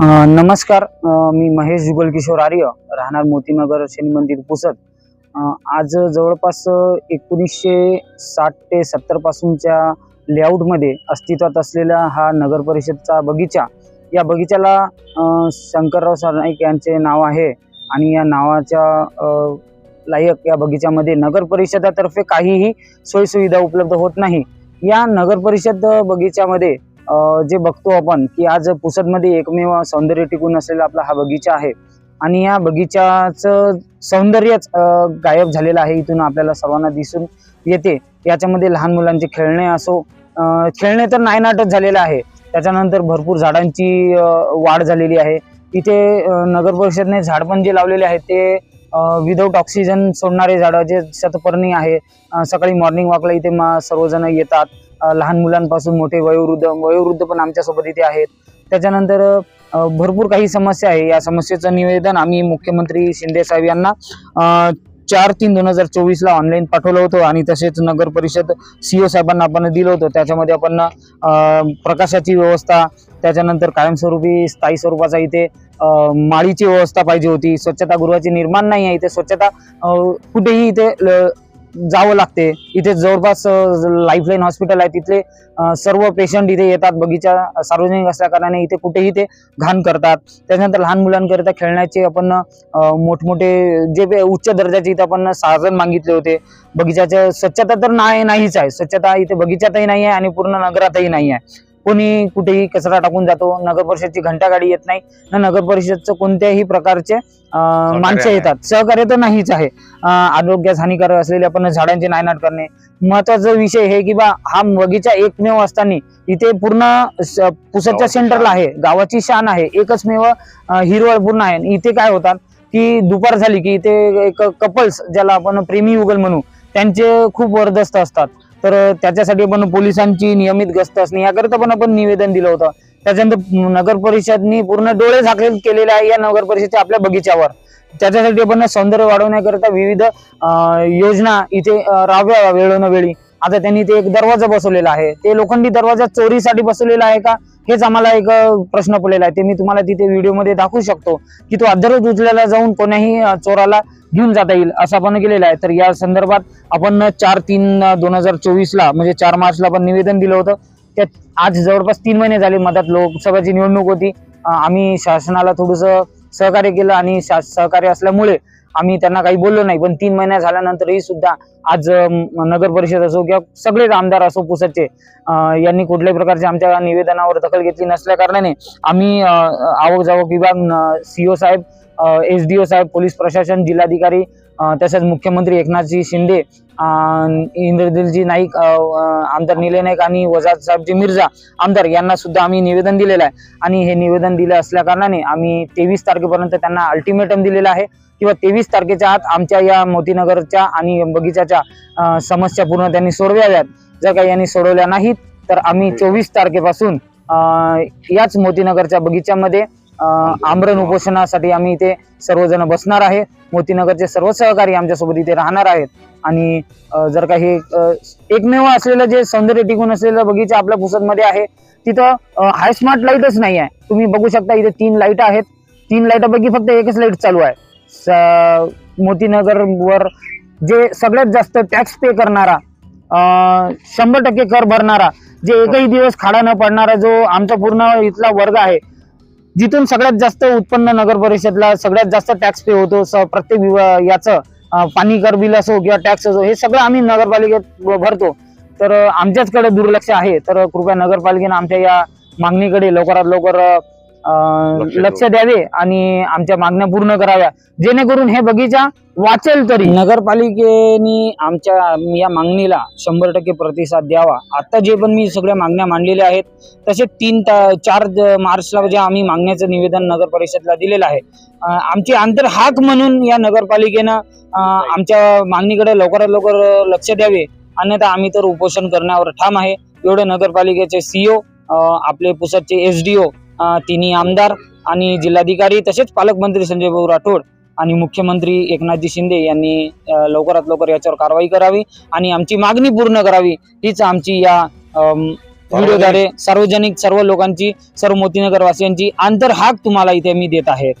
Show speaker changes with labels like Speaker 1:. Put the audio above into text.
Speaker 1: नमस्कार. मी महेश जुगल किशोर आर्य राहणार मोतीनगर शनी मंदिर पुसद. आज जवळपास एकोणीसशे साठ ते सत्तर पासूनच्या लेआउटमध्ये अस्तित्वात असलेला हा नगर परिषदचा बगीचा. या बगीचाला शंकरराव सरनाईक यांचे नाव आहे आणि या नावाच्या लायक या बगीच्यामध्ये नगर परिषदातर्फे काहीही सोयीसुविधा उपलब्ध होत नाही. या नगर परिषद बगीच्यामध्ये जे बघतो आपण की आज पुसदमध्ये एकमेव सौंदर्य टिकून असलेला आपला हा बगीचा आहे. आणि या बगीचाचं सौंदर्यच गायब झालेलं आहे. इथून आपल्याला सर्वांना दिसून येते. याच्यामध्ये लहान मुलांचे खेळणे असो खेळणे तर नायनाटच झालेलं आहे. त्याच्यानंतर भरपूर झाडांची वाढ झालेली आहे. इथे नगर परिषदने झाड पण जे लावलेले आहेत ते विदाऊट ऑक्सिजन सोडणारे झाडं जे शतपर्णी आहे. सकाळी मॉर्निंग वॉकला इथे मा सर्वजण येतात. लहान मुलांपासून मोठे वयोवृद्ध वयोवृद्ध पण आमच्यासोबत इथे आहेत. त्याच्यानंतर भरपूर काही समस्या आहे. या समस्येचं निवेदन आम्ही मुख्यमंत्री शिंदे साहेब यांना चार तीन दोन हजार चोवीसला ऑनलाईन पाठवलं होतं आणि तसेच नगर परिषद सी ओ साहेबांना आपण दिलं होतं. त्याच्यामध्ये आपण प्रकाशाची व्यवस्था त्याच्यानंतर कायमस्वरूपी स्थायी स्वरूपाचा इथे माळीची व्यवस्था पाहिजे होती. स्वच्छतागृहाचे निर्माण नाही आहे. इथे स्वच्छता कुठेही इथे ल- जावं लागते. इथे जवळपास लाईफलाईन हॉस्पिटल आहे. तिथले सर्व पेशंट इथे येतात. बगीचा सार्वजनिक असल्याकारणाने इथे कुठेही ते घाण करतात. त्याच्यानंतर लहान मुलांकरिता खेळण्याचे आपण मोठमोठे जे उच्च दर्जाचे इथे आपण साधन मागितले होते. बगीचाच्या स्वच्छता तर नाही नाहीच आहे. स्वच्छता इथे बगीचातही नाही आहे आणि पूर्ण नगरातही नाही आहे. कोणी कुठेही कचरा टाकून जातो. नगर परिषदची घंटा गाडी येत नाही. ना नगर परिषदचं कोणत्याही प्रकारचे माणसं. येतात. सहकार्य तर नाहीच आहे. आरोग्यास हानिकारक असलेले आपण झाडांचे नायनाट करणे. महत्त्वाचा विषय हे की बा हा बगीचा एकमेव असताना इथे पूर्ण पुसदच्या सेंटरला. आहे. गावाची शान आहे. एकच मेव हिरवळ पूर्ण आहे. इथे काय होतात की दुपार झाली की इथे एक कपल्स ज्याला आपण प्रेमी युगल म्हणू त्यांचे खूप वरदस्त असतात. तर त्याच्यासाठी पण पोलिसांची नियमित गस्त असणे याकरिता पण आपण निवेदन दिलं होतं. त्याच्यानंतर नगर परिषदनी पूर्ण डोळे झाकले केलेले आहे या नगर परिषदच्या आपल्या बगीच्यावर त्याच्यासाठी आपण सौंदर्य वाढवण्याकरिता विविध योजना इथे राबव्या वेळोनवेळी आता त्यांनी ते एक दरवाजा बसवलेला आहे. ते लोखंडी दरवाजा चोरीसाठी बसवलेला आहे का? हेच आम्हाला एक प्रश्न पडलेला आहे. ते मी तुम्हाला तिथे व्हिडिओमध्ये दाखवू शकतो की तो अदरच उजल्याला जाऊन कोण्याही चोराला घेऊन जाता येईल असं आपण केलेलं आहे. तर या संदर्भात आपण चार तीन दोन हजार चोवीसला म्हणजे चार मार्चला आपण निवेदन दिलं होतं. त्यात आज जवळपास तीन महिने झाले मधात लोकसभेची निवडणूक होती. आम्ही शासनाला थोडंसं सहकार्य केलं आणि शास सहकार्य असल्यामुळे आम्ही त्यांना काही बोललो नाही पण तीन महिन्या झाल्यानंतरही सुद्धा आज नगर परिषद असो किंवा सगळेच आमदार असो पुसदचे यांनी कुठल्याही प्रकारच्या आमच्या निवेदनावर दखल घेतली नसल्या कारणाने आम्ही आवक जावक विभाग सीओ साहेब एस डी ओ साहेब पोलीस प्रशासन जिल्हाधिकारी तसेच मुख्यमंत्री एकनाथजी शिंदे इंद्रदिलजी नाईक आमदार निलय नाईक आणि वजाद साहेबजी मिर्झा आमदार यांना सुद्धा आम्ही निवेदन दिलेलं आहे. आणि हे निवेदन दिलं असल्या कारणाने आम्ही तेवीस तारखेपर्यंत त्यांना अल्टिमेटम दिलेलं आहे. किंवा तेवीस तारखेच्या आत आमच्या या मोतीनगरच्या आणि बगीचाच्या समस्या पूर्ण त्यांनी सोडवाव्यात. जर काही यांनी सोडवल्या नाहीत तर आम्ही चोवीस तारखेपासून याच मोतीनगरच्या बगीच्यामध्ये आमरण उपोषणासाठी आम्ही इथे सर्वजण बसणार आहे. मोतीनगरचे सर्व सहकारी आमच्यासोबत इथे राहणार आहेत. आणि जर काही एकमेव असलेलं जे सौंदर्य टिकून असलेलं बगीचा आपल्या पुसदमध्ये आहे तिथं हाय स्मार्ट लाईटच नाही आहे तुम्ही बघू शकता इथे तीन लाइट आहेत. तीन लाईटापैकी फक्त एकच लाइट चालू आहे. स- मोतीनगर वर जे सगळ्यात जास्त टॅक्स पे करणारा शंभर टक्के कर भरणारा जे एकही दिवस खाडा न पडणारा जो आमचा पूर्ण इथला वर्ग आहे जिथून सगळ्यात जास्त उत्पन्न नगर परिषदला सगळ्यात जास्त टॅक्स पे होतो स- प्रत्येक विवा- याचं पाणी कर बिल असो किंवा टॅक्स असो हे सगळं आम्ही नगरपालिकेत भरतो. तर आमच्याचकडे दुर्लक्ष आहे. तर कृपया नगरपालिकेनं आमच्या या मागणीकडे लवकरात लवकर
Speaker 2: लक्ष
Speaker 1: द्यावे आणि आमच्या मागण्या पूर्ण कराव्या. जेणेकरून हे बगीचा वाचेल तरी. नगरपालिकेने आमच्या या मागणीला शंभर टक्के प्रतिसाद द्यावा. आता जे पण मी सगळ्या मागण्या मांडलेल्या आहेत तसे तीन ता- चार द- मार्चला जे आम्ही मागण्याचं निवेदन नगर परिषदला दिलेलं आहे आमची आंतर हाक म्हणून या नगरपालिकेनं आमच्या मागणीकडे लवकरात लवकर लक्ष द्यावे. अन्यथा आम्ही तर उपोषण करण्यावर ठाम आहे. एवढे नगरपालिकेचे सीओ आपले पुसदचे एस डी ओ तिन्ही आमदार आणि जिल्हाधिकारी तसेच पालकमंत्री संजय भाऊ राठोड आणि मुख्यमंत्री एकनाथजी शिंदे यांनी लवकरात लवकर याच्यावर कारवाई करावी आणि आमची मागणी पूर्ण करावी. हीच आमची या व्हिडिओद्वारे सार्वजनिक सर्व लोकांची सर्व मोतीनगरवासियांची आंतरहाक तुम्हाला इथे मी देत आहे.